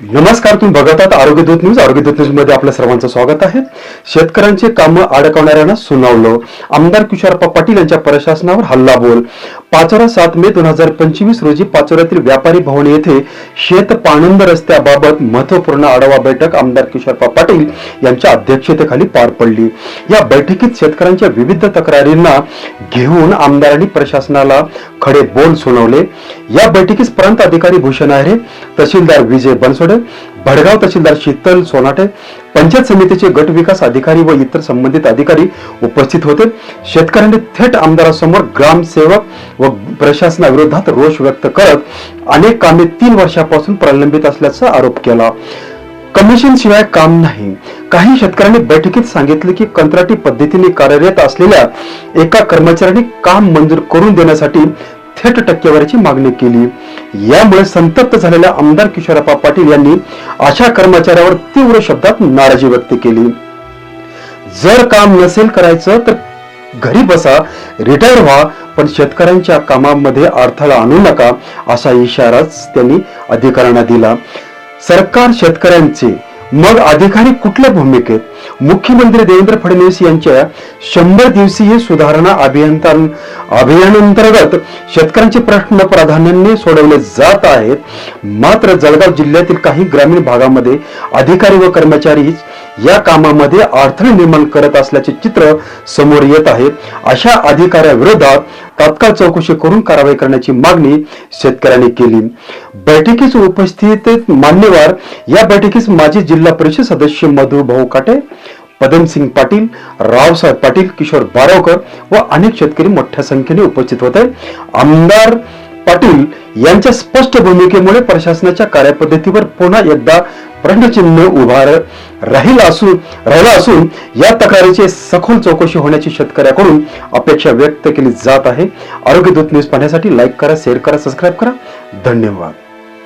नमस्कार तुम्ही बघत आहात आरोग्यदूत न्यूज. आरोग्यदूत न्यूजमध्ये आपल्या सर्वांचं स्वागत आहे. शेतकऱ्यांचे काम अडकवणाऱ्यांना सुनावलं. आमदार किशोरप्पा पाटील यांच्या प्रशासनावर हल्लाबोल पाचोरा सात मे दोन हजार पंचवीस रोजी पाचोऱ्यातील व्यापारी भवन येथे शेत पाणंद रस्त्याबाबत महत्त्वपूर्ण आढावा बैठक आमदार किशोरप्पा पाटील यांच्या अध्यक्षतेखाली पार पडली. या बैठकीत शेतकऱ्यांच्या विविध तक्रारींना घेऊन आमदारांनी प्रशासनाला खडे बोल सुनावले. या बैठकीस प्रांत अधिकारी भूषण आहेरे तहसीलदार विजय बनसोडे भडगाव तहसीलदार शीतल सोनाटे पंचायत समितीचे गट विकास अधिकारी व इतर संबंधित अधिकारी उपस्थित होते. शेतकऱ्यांनी थेट आमदारासमोर ग्रामसेवक व प्रशासनाविरोधात रोष व्यक्त करत अनेक कामे तीन वर्षापासून प्रलंबित असल्याचा आरोप केला. कमिशन शिवाय काम नाही. काही शेतकऱ्यांनी बैठकीत सांगितले की कंत्राटी पद्धतीने कार्यरत असलेल्या एका कर्मचाऱ्यांनी काम मंजूर करून देण्यासाठी थेट टक्केवारीची मागणी केली. यामुळे संतप्त झालेल्या आमदार किशोरप्पा पाटील यांनी अशा कर्मचाऱ्यावर तीव्र शब्दात नाराजी व्यक्त केली. जर काम नसेल करायचं तर घरी बसा रिटायर व्हा पण शेतकऱ्यांच्या कामामध्ये अडथळा आणू नका असा इशाराच त्यांनी अधिकाऱ्यांना दिला. सरकार शेतकऱ्यांचे मग अधिकारी कुठल्या भूमिकेत? मुख्यमंत्री देवेंद्र फडणवीस यांच्या शंभर दिवसीय सुधारणा अभियंता अभियानांतर्गत शेतकऱ्यांचे प्रश्न प्राधान्याने सोडवले जात आहेत. मात्र जळगाव जिल्ह्यातील काही ग्रामीण भागामध्ये अधिकारी व कर्मचारी या कामामध्ये अडथळे निर्माण करत असल्याचे चित्र समोर येत आहे. अशा अधिकाऱ्याविरोधात तात्काळ चौकशी करून कारवाई करण्याची मागणी शेतकऱ्यांनी केली. बैठकीस उपस्थित मान्यवर या बैठकीस माजी जिल्हा परिषद सदस्य मधु भाऊ काटे पदमसिंग पाटील रावसाहेब पाटील किशोर बारावकर व अनेक शेतकरी मोठ्या संख्येने उपस्थित होते. आमदार पाटील यांच्या स्पष्ट भूमिकेमुळे प्रशासनाच्या कार्यपद्धतीवर पुन्हा एकदा प्रश्नचिन्ह उभा राहिला असून राहिला असून या तक्रारीची सखोल चौकशी होण्याची शेतकऱ्याकडून अपेक्षा व्यक्त केली जात आहे. आरोग्य दूत न्यूज पाहण्यासाठी लाईक करा शेअर करा सबस्क्राईब करा. धन्यवाद.